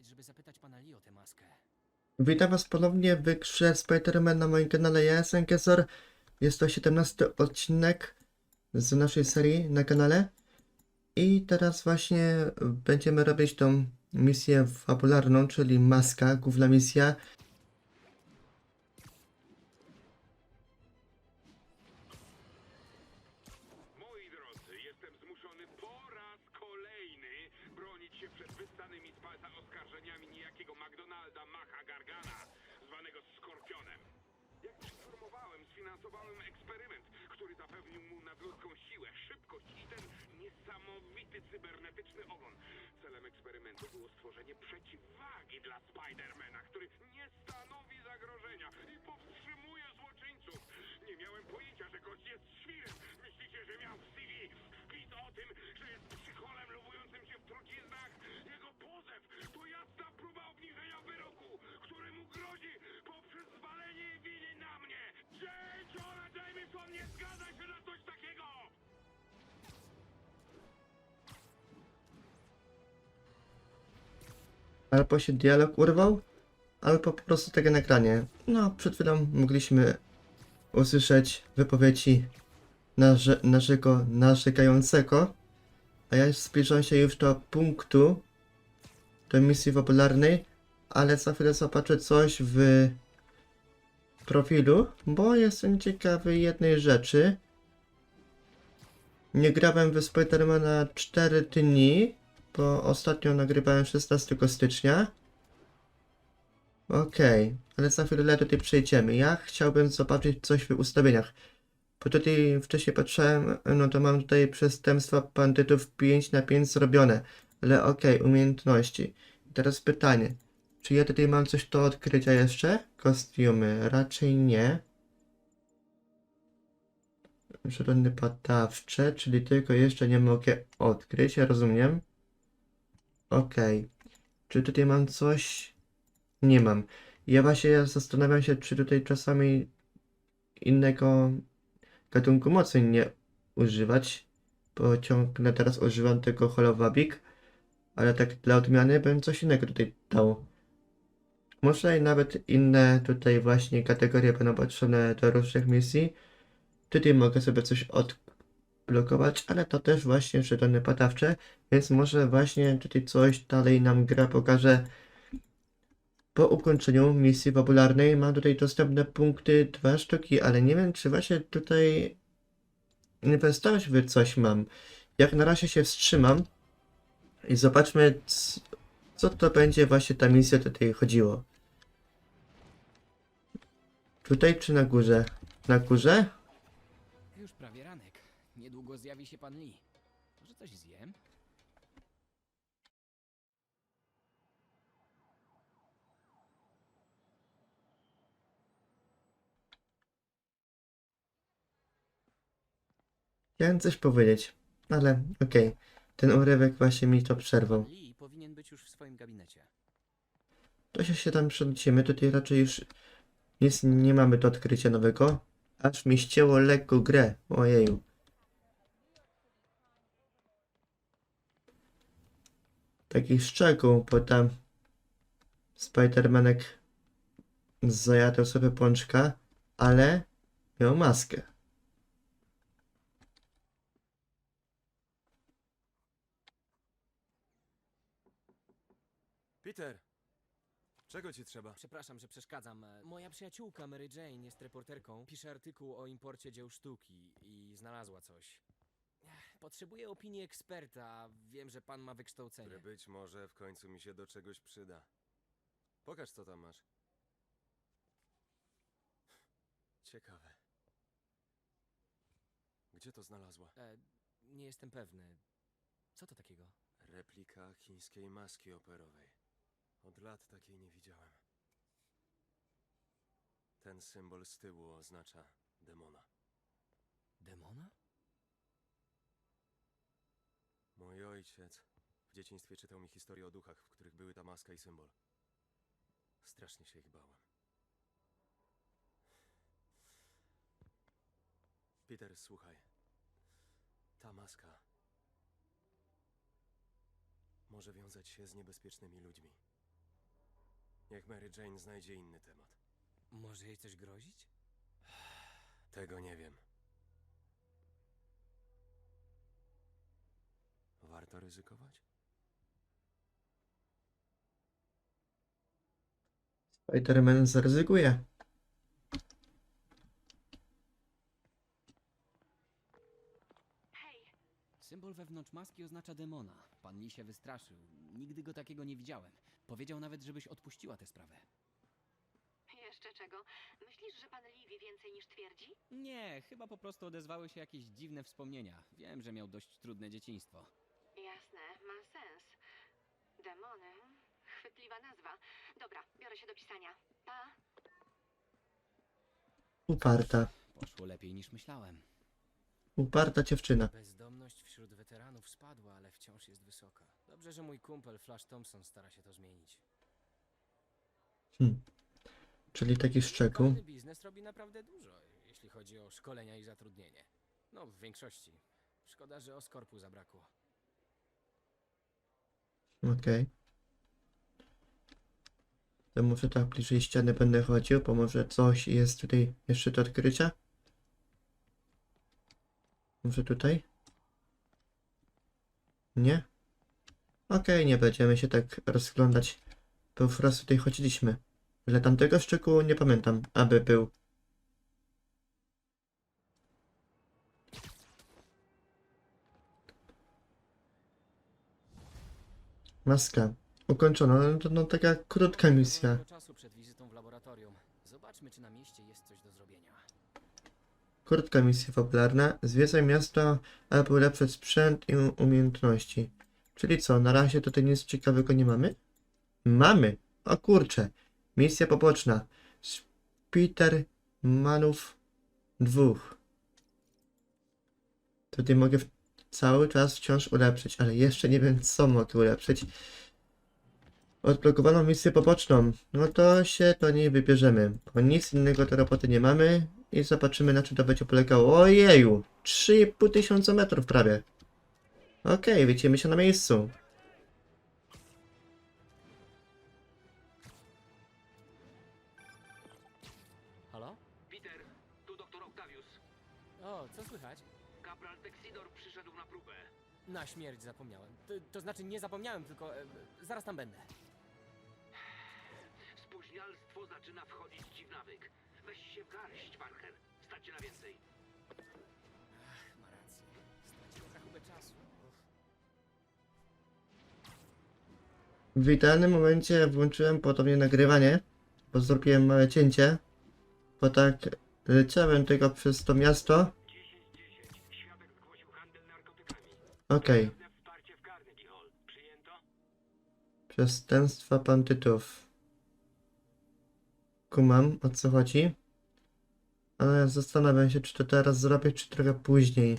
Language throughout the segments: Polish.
przyjechać, żeby zapytać pana Lee o tę maskę. Witam was ponownie w grze Spider-Man na moim kanale. Ja jestem Kesor. Jest to 17 odcinek z naszej serii na kanale. I teraz właśnie będziemy robić tą misję fabularną, czyli maska, główna misja. Albo się dialog urwał, albo po prostu takie nagranie. No, przed chwilą mogliśmy usłyszeć wypowiedzi narze naszego narzekającego, a ja zbliżam się już do punktu do misji fabularnej, ale za chwilę zobaczę coś w profilu, bo jestem ciekawy jednej rzeczy. Nie grałem w Spidermana 4 dni, bo ostatnio nagrywałem 16 stycznia. Okej, ale za chwilę tutaj przejdziemy. Ja chciałbym zobaczyć coś w ustawieniach. Bo tutaj wcześniej patrzyłem, no to mam tutaj przestępstwa bandytów 5 na 5 zrobione. Ale okej, umiejętności. I teraz pytanie. Czy ja tutaj mam coś do odkrycia jeszcze? Kostiumy. Raczej nie. Żadne badawcze, czyli tylko jeszcze nie mogę odkryć, ja rozumiem. Okej. Czy tutaj mam coś? Nie mam. Ja właśnie zastanawiam się, czy tutaj czasami innego gatunku mocy nie używać, bo ciągle teraz używam tego holowabik, ale tak dla odmiany bym coś innego tutaj dał. Może i nawet inne tutaj właśnie kategorie będą potrzebne do różnych misji. Tutaj mogę sobie coś odblokować, ale to też właśnie żetony badawcze, więc może właśnie tutaj coś dalej nam gra pokaże. Po ukończeniu misji fabularnej mam tutaj dostępne punkty dwa sztuki, ale nie wiem czy właśnie tutaj inwestować w coś mam. Jak na razie się wstrzymam i zobaczmy co to będzie właśnie ta misja tutaj chodziło. Tutaj czy na górze? Na górze? Już prawie. Niedługo zjawi się pan Lee. Może coś zjem? Chciałem coś powiedzieć, ale okej. Ten urywek właśnie mi to przerwał. Lee powinien być już w swoim gabinecie. To się, się tam przelecimy. Tutaj raczej już nic nie mamy do odkrycia nowego. Aż mi ścięło lekko grę. Ojeju. Taki szczegół, bo tam Spidermanek zajadał sobie pączka, ale miał maskę. Peter! Czego ci trzeba? Przepraszam, że przeszkadzam. Moja przyjaciółka Mary Jane jest reporterką. Pisze artykuł o imporcie dzieł sztuki i znalazła coś. Potrzebuję opinii eksperta. Wiem, że pan ma wykształcenie. Które być może w końcu mi się do czegoś przyda. Pokaż, co tam masz. Ciekawe. Gdzie to znalazła? E, nie jestem pewny. Co to takiego? Replika chińskiej maski operowej. Od lat takiej nie widziałem. Ten symbol z tyłu oznacza demona. Demona? Mój ojciec w dzieciństwie czytał mi historię o duchach, w których były ta maska i symbol. Strasznie się ich bałem. Peter, słuchaj. Ta maska może wiązać się z niebezpiecznymi ludźmi. Niech Mary Jane znajdzie inny temat. Może jej coś grozić? Tego nie wiem. Warto ryzykować? Spider-Man zaryzykuje. Symbol wewnątrz maski oznacza demona. Pan Lee się wystraszył. Nigdy go takiego nie widziałem. Powiedział nawet, żebyś odpuściła tę sprawę. Jeszcze czego? Myślisz, że pan Lee wie więcej niż twierdzi? Nie, chyba po prostu odezwały się jakieś dziwne wspomnienia. Wiem, że miał dość trudne dzieciństwo. Ma sens. Demony. hmm? Chwytliwa nazwa. Dobra, biorę się do pisania. Pa! Uparta. Poszło lepiej niż myślałem. Uparta dziewczyna. Bezdomność wśród weteranów spadła, ale wciąż jest wysoka. Dobrze, że mój kumpel Flash Thompson stara się to zmienić. Hm. Czyli taki szczegół. Lokalny biznes robi naprawdę dużo, jeśli chodzi o szkolenia i zatrudnienie. No, w większości. Szkoda, że Oskorpu zabrakło. Okej. To może tak bliżej ściany będę chodził, bo może coś jest tutaj jeszcze do odkrycia? Może tutaj? Nie? Okej, nie będziemy się tak rozglądać, bo raz tutaj chodziliśmy. Ale tamtego szczegółu nie pamiętam, aby był. Maska. Ukończono, no, to no, taka krótka misja. Czasu przed wizytą w laboratorium. Zobaczmy, czy na mieście jest coś do zrobienia. Krótka misja fabularna. Zwiedzaj miasto, aby ulepszyć sprzęt i u- umiejętności. Czyli co, na razie tutaj nic ciekawego nie mamy? Mamy! O kurcze! Misja poboczna. Peter Manów dwóch. Tutaj mogę w- cały czas wciąż ulepszyć, ale jeszcze nie wiem co mogę ulepszyć. Odblokowano misję poboczną. No to się do niej wybierzemy, bo nic innego do roboty nie mamy i zobaczymy na czym to będzie polegało. Ojeju! 3,5 tysiąca metrów prawie. Okej, widzimy się na miejscu. Halo? Peter, tu doktor Octavius. O, co słychać? Kapral Texidor przyszedł na próbę. Na śmierć zapomniałem. To, to znaczy, nie zapomniałem, tylko e, zaraz tam będę. Spóźnialstwo zaczyna wchodzić ci w nawyk. Weź się w garść, Parker. Starcie na więcej. Ach, ma rację. Straciłem rachubę czasu. W idealnym momencie włączyłem ponownie nagrywanie, bo zrobiłem małe cięcie, bo tak leciałem tylko przez to miasto. Okej. Przyjęto? przestępstwa bandytów. Kumam, o co chodzi. Ale zastanawiam się, czy to teraz zrobię, czy trochę później.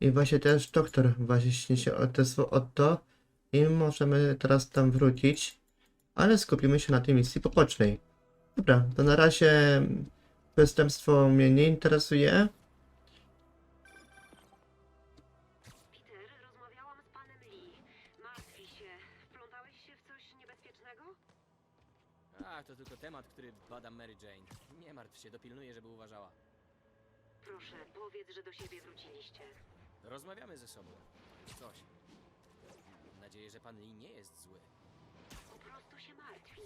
I właśnie też doktor właśnie się odezwał o to i możemy teraz tam wrócić, ale skupimy się na tej misji pobocznej. Dobra, to na razie przestępstwo mnie nie interesuje. Który bada Mary Jane. Nie martw się, dopilnuję, żeby uważała. Proszę, powiedz, że do siebie wróciliście. Rozmawiamy ze sobą. Coś. Mam nadzieję, że pan Lee nie jest zły. Po prostu się martwi.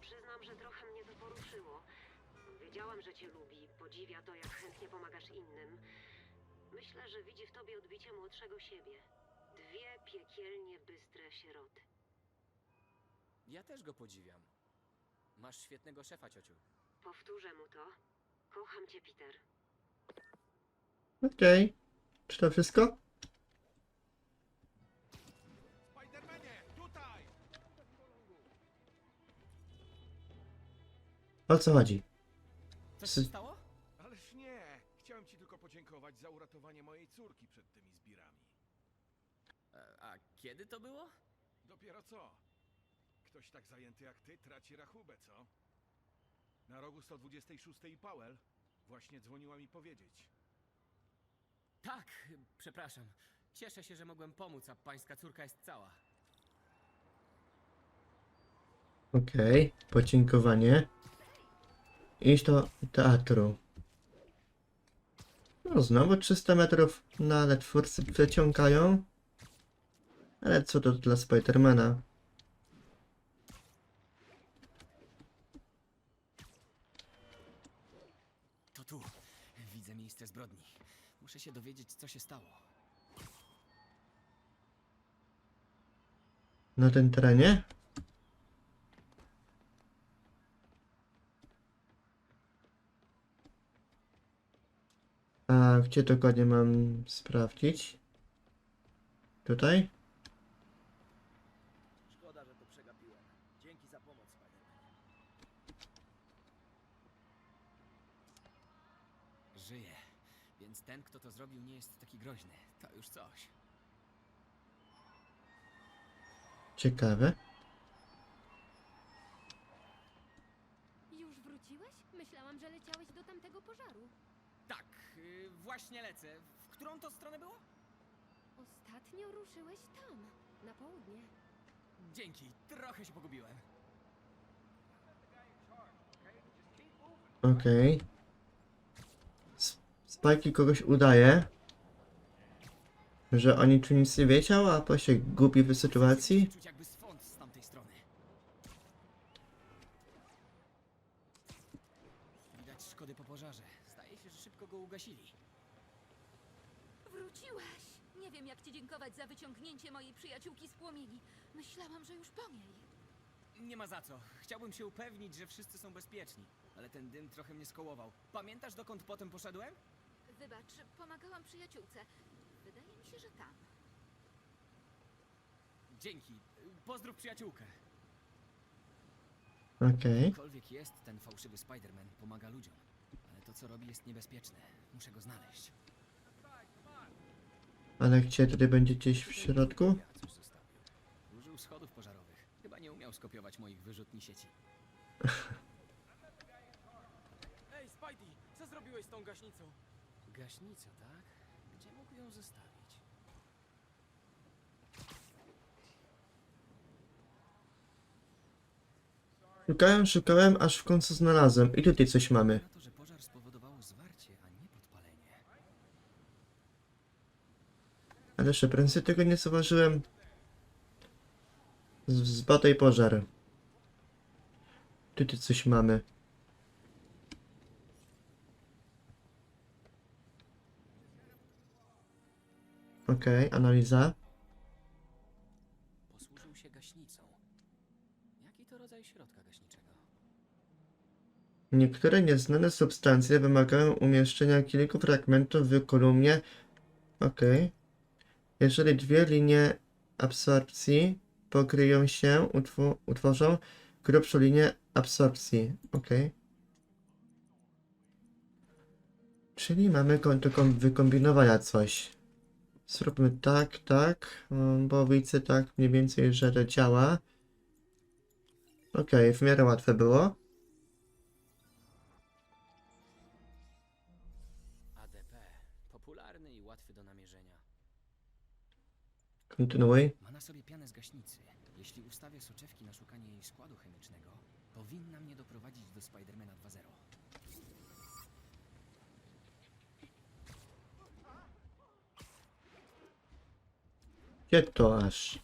Przyznam, że trochę mnie to poruszyło. Wiedziałam, że cię lubi, podziwia to, jak chętnie pomagasz innym. Myślę, że widzi w tobie odbicie młodszego siebie. Dwie piekielnie bystre sieroty. Ja też go podziwiam. Masz świetnego szefa, ciociu. Powtórzę mu to. Kocham cię, Peter. Okej. Czy to wszystko? Spidermanie, tutaj! O co chodzi? Coś Sy- się stało? Ależ nie! Chciałem ci tylko podziękować za uratowanie mojej córki przed tymi zbirami. E, A kiedy to było? Dopiero co? Ktoś tak zajęty jak ty traci rachubę, co? Na rogu 126 i Powell właśnie dzwoniła mi powiedzieć. Tak, przepraszam. Cieszę się, że mogłem pomóc, a pańska córka jest cała. Okej, podziękowanie. Iść do teatru. No znowu 300 metrów, no ale twórcy przeciągają. Ale co to dla Spidermana? To tu. Widzę miejsce zbrodni. Muszę się dowiedzieć, co się stało. Na tym terenie? A gdzie dokładnie mam sprawdzić? Tutaj? Szkoda, że to przegapiłem. Dzięki za pomoc, Spider-Man. Żyje. Więc ten, kto to zrobił, nie jest taki groźny. To już coś. Ciekawe. Już wróciłeś? Myślałam, że leciałeś do tamtego pożaru. Tak, yy, właśnie lecę. W którą to stronę było? Ostatnio ruszyłeś tam, na południe. Dzięki, trochę się pogubiłem. Okej. S- Spajki kogoś udaje. Że o niczym nic nie wiedział, a po się gubi w sytuacji. Czuć jakby swąd z tamtej strony. Widać szkody po pożarze. Zdaje się, że szybko go ugasili. Wróciłeś! Nie wiem, jak ci dziękować za wyciągnięcie mojej przyjaciółki z płomieni. Myślałam, że już po niej. Nie ma za co. Chciałbym się upewnić, że wszyscy są bezpieczni. Ale ten dym trochę mnie skołował. Pamiętasz, dokąd potem poszedłem? Wybacz, pomagałam przyjaciółce. Się, że tam. Dzięki. Pozdrów przyjaciółkę. Okej. Cokolwiek jest ten fałszywy Spider-Man, pomaga ludziom. Ale to, co robi, jest niebezpieczne. Muszę go znaleźć. Ale gdzie tutaj będzie gdzieś w środku? Ja coś zostawił. Użył schodów pożarowych. Chyba nie umiał skopiować moich wyrzutni sieci. Ej, Spidey, co zrobiłeś z tą gaśnicą? Gaśnica, tak? Gdzie mógł ją zostawić? Szukałem, szukałem, aż w końcu znalazłem. I tutaj coś mamy. Na to, że pożar spowodowało zwarcie, a nie podpalenie. Ale prędzej tego nie zauważyłem. Z- Zbadaj pożar. Tutaj coś mamy. Okej, analiza. Posłużył się gaśnicą. Rodzaj środka gaśniczego? Niektóre nieznane substancje wymagają umieszczenia kilku fragmentów w kolumnie. Okej. Jeżeli dwie linie absorpcji pokryją się, utwo utworzą grubszą linię absorpcji. Okej. Czyli mamy do kom- wykombinowania coś. Zróbmy tak, tak, bo widzę tak mniej więcej, że to działa. Okej, w miarę łatwe było. ADP. Popularny i łatwy do namierzenia. Kontynuuj. Ma na sobie pianę z gaśnicy. Jeśli ustawię soczewki na szukanie jej składu chemicznego, powinna mnie doprowadzić do Spidermana 2.0. Gdzie to aż?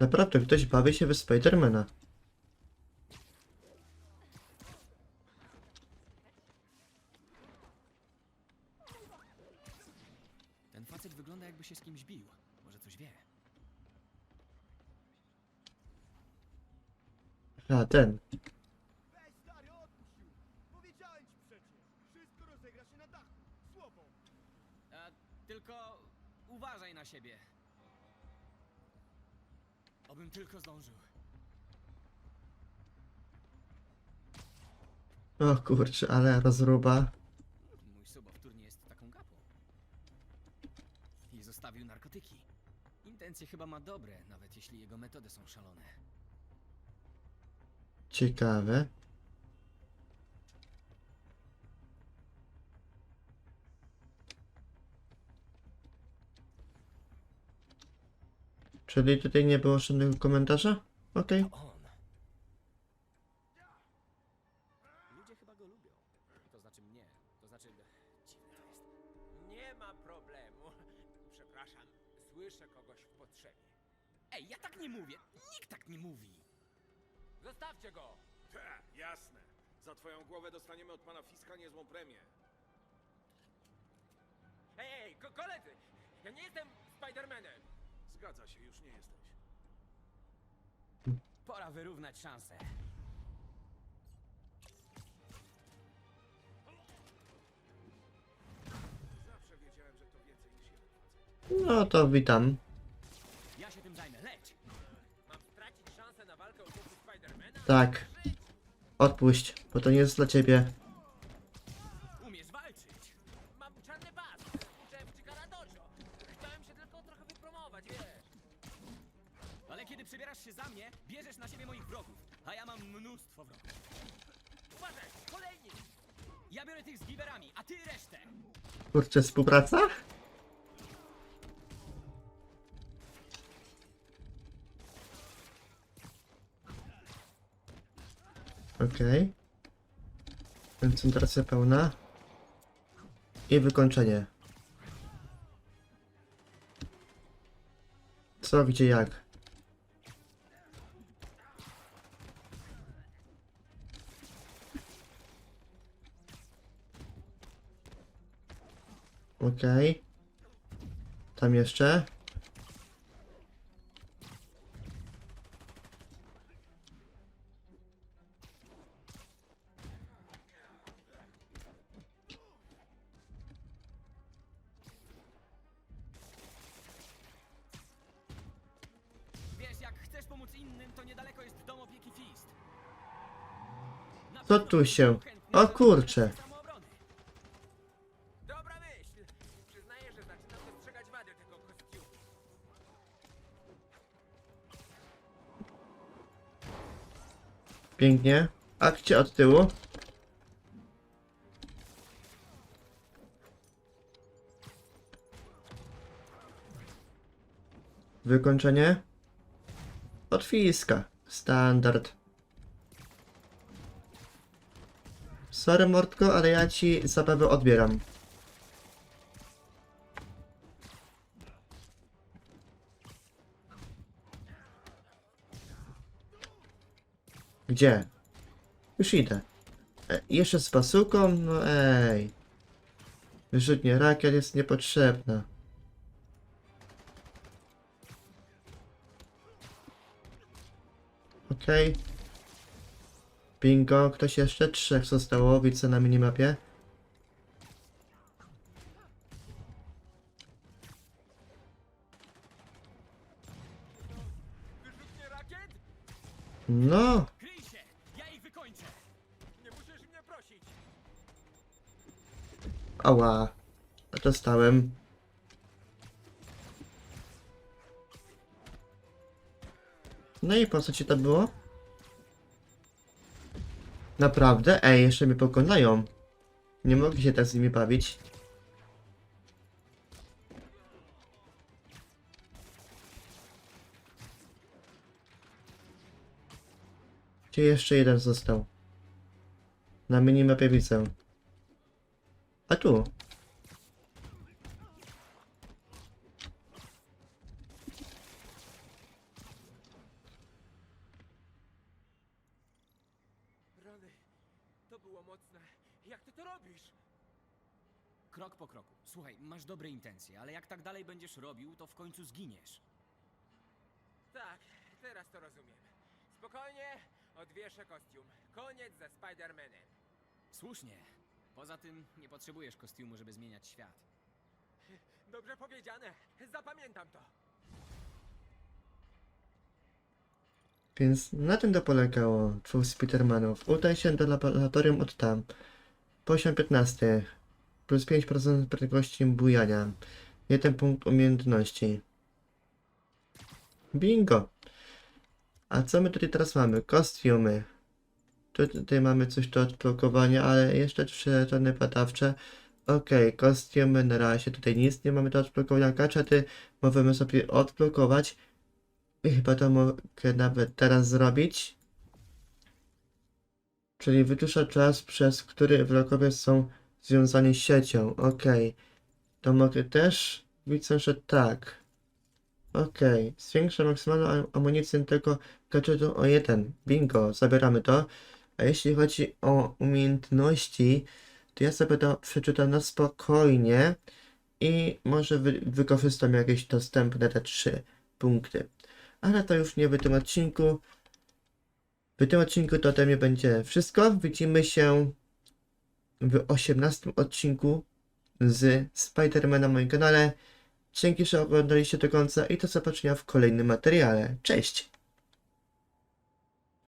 Naprawdę ktoś bawi się w Spidermana. Ten facet wygląda jakby się z kimś bił. Może coś wie. A ten. Weź stary, odpuść już! Powiedziałem ci przecież! Wszystko rozegra się na dachu! Słowo! A, tylko uważaj na siebie. Obym tylko zdążył. O kurczę, ale rozruba. Mój sobowtór nie jest taką gapą. I zostawił narkotyki. Intencje chyba ma dobre, nawet jeśli jego metody są szalone. Ciekawe. Czyli tutaj nie było żadnego komentarza? Okej. To on. Ludzie chyba go lubią. To znaczy mnie. To znaczy... Dziwne to jest. Nie ma problemu. Przepraszam, słyszę kogoś w potrzebie. Ej, ja tak nie mówię! Nikt tak nie mówi! Zostawcie go! Te, jasne. Za twoją głowę dostaniemy od pana Fiska niezłą premię. Ej, ej, ko koledzy! Ja nie jestem Spidermanem! Zgadza się, już nie jesteś. Pora wyrównać szanse. Zawsze wiedziałem, że to więcej niż jeden facet. No to witam. Ja się tym zajmę, leć! Mam stracić szansę na walkę o duchu Spidermana? Tak. Odpuść, bo to nie jest dla ciebie. Tych z giwerami, a ty resztę! Kurczę, współpraca? Okej. Koncentracja pełna. I wykończenie. Co, gdzie, jak? Okej. Tam jeszcze. Wiesz, jak chcesz pomóc innym, to niedaleko jest dom opieki Fist. Na Co pewno tu się? O zrobię Pięknie. Akcja od tyłu. Wykończenie. Otwiska. Standard. Sorry Mordko, ale ja ci zabawę odbieram. Gdzie? Już idę. E, jeszcze z basuką? No ej. Wyrzutnie rakiet jest niepotrzebna. Okej. Bingo. Ktoś jeszcze? Trzech zostało. Widzę na minimapie. No. Ała. Dostałem. No i po co ci to było? Naprawdę? Ej, jeszcze mnie pokonają. Nie mogę się tak z nimi bawić. Gdzie jeszcze jeden został? Na minimapie widzę. A tu. Rany, to było mocne. Jak ty to robisz? Krok po kroku. Słuchaj, masz dobre intencje, ale jak tak dalej będziesz robił, to w końcu zginiesz. Tak, teraz to rozumiem. Spokojnie, odwieszę kostium. Koniec ze Spidermanem. Słusznie. Poza tym nie potrzebujesz kostiumu, żeby zmieniać świat. Dobrze powiedziane. Zapamiętam to. Więc na tym to polegało dwóch Spidermanów. Udaj się do laboratorium od tam. Poziom 15. Plus 5% prędkości bujania. 1 punkt umiejętności. Bingo! A co my tutaj teraz mamy? Kostiumy. Tu- Tutaj mamy coś do odblokowania, ale jeszcze trzy żadne badawcze. Okej, kostiumy na razie tutaj nic nie mamy do odblokowania. Gadżety możemy sobie odblokować. I chyba to mogę nawet teraz zrobić. Czyli wytusza czas, przez który wrogowie są związani z siecią. Okej. To mogę też? Widzę, że tak. Okej. Zwiększa maksymalną am- amunicję tego gadżetu o jeden. Bingo, zabieramy to. A jeśli chodzi o umiejętności, to ja sobie to przeczytam na spokojnie i może wy wykorzystam jakieś dostępne te trzy punkty. Ale to już nie w tym odcinku. W tym odcinku to ode mnie będzie wszystko. Widzimy się w 18 odcinku z Spidermana na moim kanale. Dzięki, że oglądaliście do końca i do zobaczenia w kolejnym materiale. Cześć!